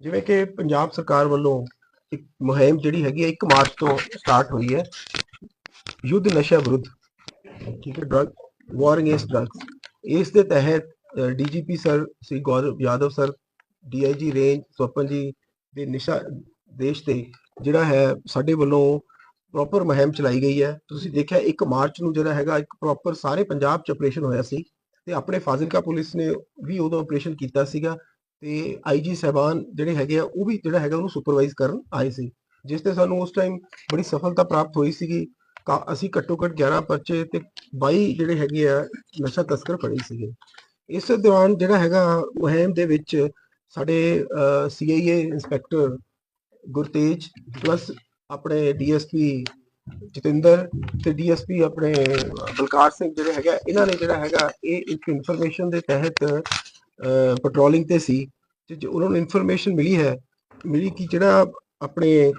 ਜਿਵੇਂ ਕਿ ਪੰਜਾਬ ਸਰਕਾਰ ਵੱਲੋਂ ਇੱਕ ਮੁਹਿੰਮ ਜਿਹੜੀ ਹੈਗੀ ਹੈ 1 ਮਾਰਚ ਤੋਂ ਸਟਾਰਟ ਹੋਈ ਹੈ। ਯੁੱਧ ਨਸ਼ਾ ਵਿਰੁੱਧ, ਠੀਕ ਹੈ ਡਰਗ ਵਾਰ ਅਗੇਂਸਟ ਡਰਗਸ ਇਸ ਦੇ ਤਹਿਤ DGP sir Shri Gaurav Yadav sir DIG range Swapan ji ਦੇ ਨਿਸ਼ਾ, ਦੇਸ਼ ਤੇ ਜਿਹੜਾ ਹੈ, ਸਾਡੇ ਵੱਲੋਂ ਪ੍ਰੋਪਰ ਮੁਹਿੰਮ ਚਲਾਈ ਗਈ ਹੈ। ਤੁਸੀਂ ਦੇਖਿਆ 1 ਮਾਰਚ ਨੂੰ ਜਿਹੜਾ ਹੈਗਾ, ਇੱਕ ਪ੍ਰੋਪਰ ਸਾਰੇ ਪੰਜਾਬ ਚ ਆਪਰੇਸ਼ਨ ਹੋਇਆ ਸੀ ਤੇ ਆਪਣੇ ਫਾਜ਼ਿਲਕਾ ਪੁਲਿਸ ਨੇ ਵੀ ਉਦੋਂ ਆਪਰੇਸ਼ਨ ਕੀਤਾ ਸੀਗਾ। ਤੇ ਆਈਜੀ ਸਹਿਬਾਨ ਜਿਹੜੇ ਹੈਗੇ ਆ, ਉਹ ਵੀ ਜਿਹੜਾ ਹੈਗਾ ਉਹਨੂੰ ਸੁਪਰਵਾਈਜ਼ ਕਰਨ ਆਏ ਸੀ। ਜਿਸ ਤੇ ਸਾਨੂੰ ਉਸ ਟਾਈਮ ਬੜੀ ਸਫਲਤਾ ਪ੍ਰਾਪਤ ਹੋਈ ਸੀਗੀ। ਕਾ- ਅਸੀਂ ਘੱਟੋ ਘੱਟ 11 ਪਰਚੇ ਤੇ 22 ਜਿਹੜੇ ਹੈਗੇ ਆ, ਨਸ਼ਾ ਤਸਕਰ ਫੜੇ ਸੀਗੇ। ਇਸ ਦੌਰਾਨ ਜਿਹੜਾ ਹੈਗਾ, ਮੁਹਿੰਮ ਦੇ ਵਿੱਚ ਸਾਡੇ ਸੀਆਈਏ ਇੰਸਪੈਕਟਰ ਗੁਰਤੇਜ ਪਲੱਸ ਆਪਣੇ ਡੀਐਸਪੀ ਜਤਿੰਦਰ ਤੇ ਡੀਐਸਪੀ ਆਪਣੇ ਬਲਕਾਰ ਸਿੰਘ ਜਿਹੜੇ ਹੈਗਾ ਇਹਨਾਂ ਨੇ ਜਿਹੜਾ ਹੈਗਾ, ਇਹ ਇੱਕ ਇਨਫੋਰਮੇਸ਼ਨ ਦੇ ਤਹਿਤ ਪੈਟਰੋਲਿੰਗ ਤੇ ਸੀ ਤੇ ਉਹਨਾਂ ਨੂੰ ਇਨਫੋਰਮੇਸ਼ਨ ਮਿਲੀ ਹੈ ਮਿਲੀ ਕਿ ਜਿਹੜਾ ਆਪਣੇ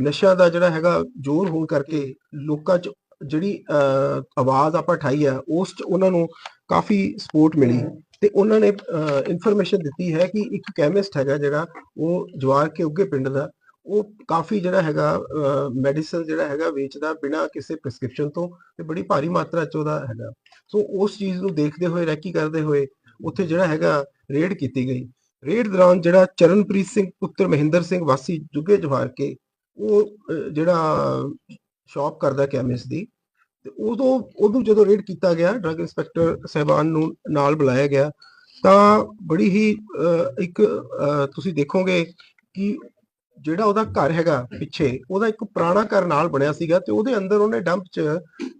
ਨਸ਼ਾ ਦਾ ਜਿਹੜਾ ਹੈਗਾ ਜ਼ੋਰ ਹੋਣ ਕਰਕੇ ਲੋਕਾਂ 'ਚ ਜਿਹੜੀ ਅਹ, ਆਵਾਜ਼ ਆਪਾਂ ਉਠਾਈ ਹੈ ਉਸ 'ਚ ਉਹਨਾਂ ਨੂੰ ਕਾਫੀ ਸਪੋਰਟ ਮਿਲੀ। ਤੇ ਉਹਨਾਂ ਨੇ ਇਨਫੋਰਮੇਸ਼ਨ ਦਿੱਤੀ ਹੈ ਕਿ ਇੱਕ ਕੈਮਿਸਟ ਹੈਗਾ ਜਿਹੜਾ ਉਹ ਜਵਾਰ ਕੇ ਉੱਗੇ ਪਿੰਡ ਦਾ ਉਹ ਕਾਫੀ ਜਿਹੜਾ ਹੈਗਾ ਮੈਡੀਸਨ ਜਿਹੜਾ ਹੈਗਾ ਵੇਚਦਾ ਬਿਨਾਂ ਕਿਸੇ ਪ੍ਰਿਸਕ੍ਰਿਪਸ਼ਨ ਤੋਂ ਤੇ ਬੜੀ ਭਾਰੀ ਮਾਤਰਾ 'ਚ ਉਹਦਾ ਹੈਗਾ। ਸੋ ਉਸ ਚੀਜ਼ ਨੂੰ ਦੇਖਦੇ ਹੋਏ ਰੈਕੀ ਕਰਦੇ ਹੋਏ ਉੱਥੇ ਜਿਹੜਾ ਹੈਗਾ ਰੇਡ ਕੀਤੀ ਗਈ। ਰੇਡ ਦੌਰਾਨ ਜਿਹੜਾ ਚਰਨਪ੍ਰੀਤ ਸਿੰਘ, ਪੁੱਤਰ ਮਹਿੰਦਰ ਸਿੰਘ, ਵਾਸੀ ਜੁਗੇ ਜਵਾਰ ਕੇ ਉਹ ਜਿਹੜਾ ਸ਼ਾਪ ਕਰਦਾ ਕੈਮਿਸਟ ਦੀ, ਤੇ ਉਦੋਂ ਉਦੋਂ ਜਦੋਂ ਰੇਡ ਕੀਤਾ ਗਿਆ, ਡਰੱਗ ਇੰਸਪੈਕਟਰ ਸਹਿਬਾਨ ਨੂੰ ਨਾਲ ਬੁਲਾਇਆ ਗਿਆ, ਤਾਂ ਬੜੀ ਹੀ ਇੱਕ ਤੁਸੀਂ ਦੇਖੋਗੇ ਕਿ ਜਿਹੜਾ ਉਹਦਾ ਘਰ ਹੈਗਾ ਪਿੱਛੇ, ਉਹਦਾ ਇੱਕ ਪੁਰਾਣਾ ਘਰ ਨਾਲ ਬਣਿਆ ਸੀਗਾ ਤੇ ਉਹਦੇ ਅੰਦਰ ਉਹਨੇ ਡੰਪ 'ਚ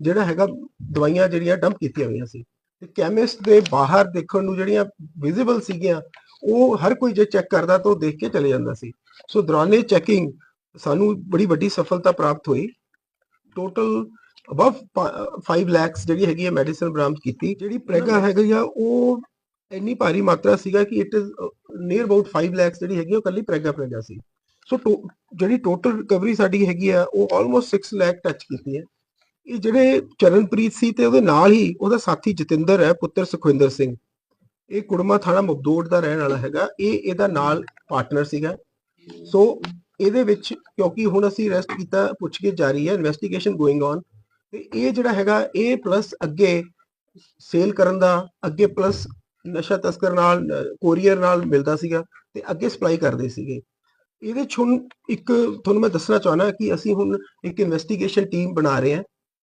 ਜਿਹੜਾ ਹੈਗਾ ਦਵਾਈਆਂ ਜਿਹੜੀਆਂ ਡੰਪ ਕੀਤੀਆਂ ਹੋਈਆਂ ਸੀ। ਤੇ ਕੈਮਿਸਟ ਦੇ ਬਾਹਰ ਦੇਖਣ ਨੂੰ ਜਿਹੜੀਆਂ ਵਿਜ਼ੀਬਲ ਸੀਗੀਆਂ ਉਹ ਹਰ ਕੋਈ ਜੇ ਚੈੱਕ ਕਰਦਾ ਤਾਂ ਉਹ ਦੇਖ ਕੇ ਚਲੇ ਜਾਂਦਾ ਸੀ। ਸੋ ਦੌਰਾਨੇ ਚੈਕਿੰਗ ਸਾਨੂੰ ਬੜੀ ਵੱਡੀ ਸਫਲਤਾ ਪ੍ਰਾਪਤ ਹੋਈ। ਟੋਟਲ ਅਬਵ 5 ਲੈਕਸ ਜਿਹੜੀ ਹੈਗੀ ਹੈ ਮੈਡੀਸਨ ਬਰਾਮਦ ਕੀਤੀ। ਜਿਹੜੀ ਪ੍ਰੈਗਾ ਹੈਗੀ ਆ ਉਹ ਇੰਨੀ ਭਾਰੀ ਮਾਤਰਾ ਸੀਗਾ ਕਿ it is near about 5 lakhs ਜਿਹੜੀ ਹੈਗੀ ਉਹ ਕੱਲੀ ਪ੍ਰੈਗਾ ਪ੍ਰੈਗਾ ਸੀ। ਸੋ ਜਿਹੜੀ ਟੋਟਲ ਰਿਕਵਰੀ ਸਾਡੀ ਹੈਗੀ ਆ ਉਹ ਆਲਮੋਸਟ 6 ਲੈਕ ਟੱਚ ਕੀਤੀ ਹੈ। ਇਹ ਜਿਹੜੇ ਚਰਨਪ੍ਰੀਤ ਸੀ ਤੇ ਉਹਦੇ ਨਾਲ ਹੀ ਉਹਦਾ ਸਾਥੀ ਜਤਿੰਦਰ ਹੈ, ਪੁੱਤਰ ਸੁਖਵਿੰਦਰ ਸਿੰਘ। ਇਹ ਕੁੜਮਾ ਥਾਣਾ ਮਬਦੋੜ ਦਾ ਰਹਿਣ ਵਾਲਾ ਹੈਗਾ। ਇਹ ਇਹਦਾ ਨਾਲ ਪਾਰਟਨਰ ਸੀਗਾ। ਸੋ ਇਹਦੇ ਵਿੱਚ ਕਿਉਂਕਿ ਹੁਣ ਅਸੀਂ ਅਰੈਸਟ ਕੀਤਾ, ਪੁੱਛਗਿੱਛ ਜਾਰੀ ਹੈ ਇਨਵੈਸਟੀਗੇਸ਼ਨ ਗੋਇੰਗ ਔਨ ਤੇ ਇਹ ਜਿਹੜਾ ਹੈਗਾ, ਇਹ ਪਲੱਸ ਅੱਗੇ ਸੇਲ ਕਰਨ ਦਾ, ਅੱਗੇ ਪਲੱਸ ਨਸ਼ਾ ਤਸਕਰ ਨਾਲ ਕੋਰੀਅਰ ਨਾਲ ਮਿਲਦਾ ਸੀਗਾ ਤੇ ਅੱਗੇ ਸਪਲਾਈ ਕਰਦੇ ਸੀਗੇ। ਇਹਦੇ 'ਚ ਹੁਣ ਇੱਕ, ਤੁਹਾਨੂੰ ਮੈਂ ਦੱਸਣਾ ਚਾਹਣਾ ਕਿ ਅਸੀਂ ਹੁਣ ਇੱਕ ਇਨਵੈਸਟੀਗੇਸ਼ਨ ਟੀਮ ਬਣਾ ਰਹੇ ਹਾਂ।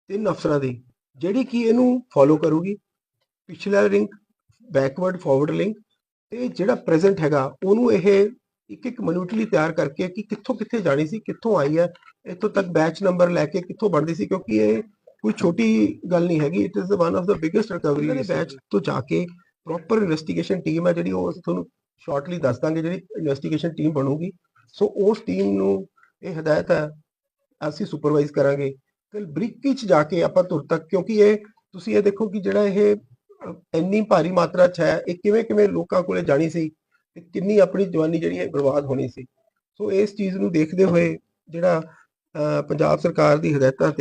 ਤਿੰਨ ਅਫਸਰਾਂ ਦੀ ਜਿਹੜੀ ਕਿ ਇਹਨੂੰ ਫੋਲੋ ਕਰੂਗੀ ਪਿਛਲਾ ਲਿੰਕ ਬੈਕਵਰਡ ਫਾਰਵਰਡ ਲਿੰਕ ਤੇ ਜਿਹੜਾ ਪ੍ਰੈਜ਼ੈਂਟ ਹੈਗਾ ਉਹਨੂੰ ਇਹ ਇੱਕ ਇੱਕ ਮਿਨੂਟਲੀ ਤਿਆਰ ਕਰਕੇ ਕਿ ਕਿੱਥੋਂ ਕਿੱਥੇ ਜਾਣੀ ਸੀ ਕਿੱਥੋਂ ਆਈ ਹੈ ਇੱਥੋਂ ਤੱਕ ਬੈਚ ਨੰਬਰ ਲੈ ਕੇ ਕਿੱਥੋਂ ਬਣਦੀ ਸੀ ਕਿਉਂਕਿ ਇਹ ਕੋਈ ਛੋਟੀ ਗੱਲ ਨਹੀਂ ਹੈਗੀ it is one of the biggest recovery batch ਤੋਂ ਜਾ ਕੇ ਪ੍ਰੋਪਰ ਇਨਵੈਸਟੀਗੇਸ਼ਨ ਟੀਮ ਹੈ ਜਿਹੜੀ ਉਹ ਤੁਹਾਨੂੰ ਸ਼ਾਰਟਲੀ ਦੱਸ ਦਾਂਗੇ ਜਿਹੜੀ ਇਨਵੈਸਟੀਗੇਸ਼ਨ ਟੀਮ ਬਣੂਗੀ। ਸੋ ਉਸ ਟੀਮ ਨੂੰ ਇਹ ਹਦਾਇਤ ਹੈ ਅਸੀਂ ਸੁਪਰਵਾਈਜ਼ ਕਰਾਂਗੇ। ਬਰੀਕੀ ਚ ਜਾ ਕੇ ਆਪਾਂ ਤੁਰ ਤੱਕ ਕਿਉਂਕਿ ਇਹ ਤੁਸੀਂ ਇਹ ਦੇਖੋ ਕਿ ਜਿਹੜਾ ਇਹ ਇੰਨੀ ਭਾਰੀ ਮਾਤਰਾ ਚ ਹੈ ਇਹ ਕਿਵੇਂ ਕਿਵੇਂ ਲੋਕਾਂ ਕੋਲੇ ਜਾਣੀ ਸੀ ਤੇ ਕਿੰਨੀ ਆਪਣੀ ਜਵਾਨੀ ਜਿਹੜੀ ਹੈ ਬਰਬਾਦ ਹੋਣੀ ਸੀ। ਸੋ ਇਸ ਚੀਜ਼ ਨੂੰ ਦੇਖਦੇ ਹੋਏ ਜਿਹੜਾ ਅ, ਪੰਜਾਬ ਸਰਕਾਰ ਦੀ ਹਦਾਇਤਾਂ ਤੇ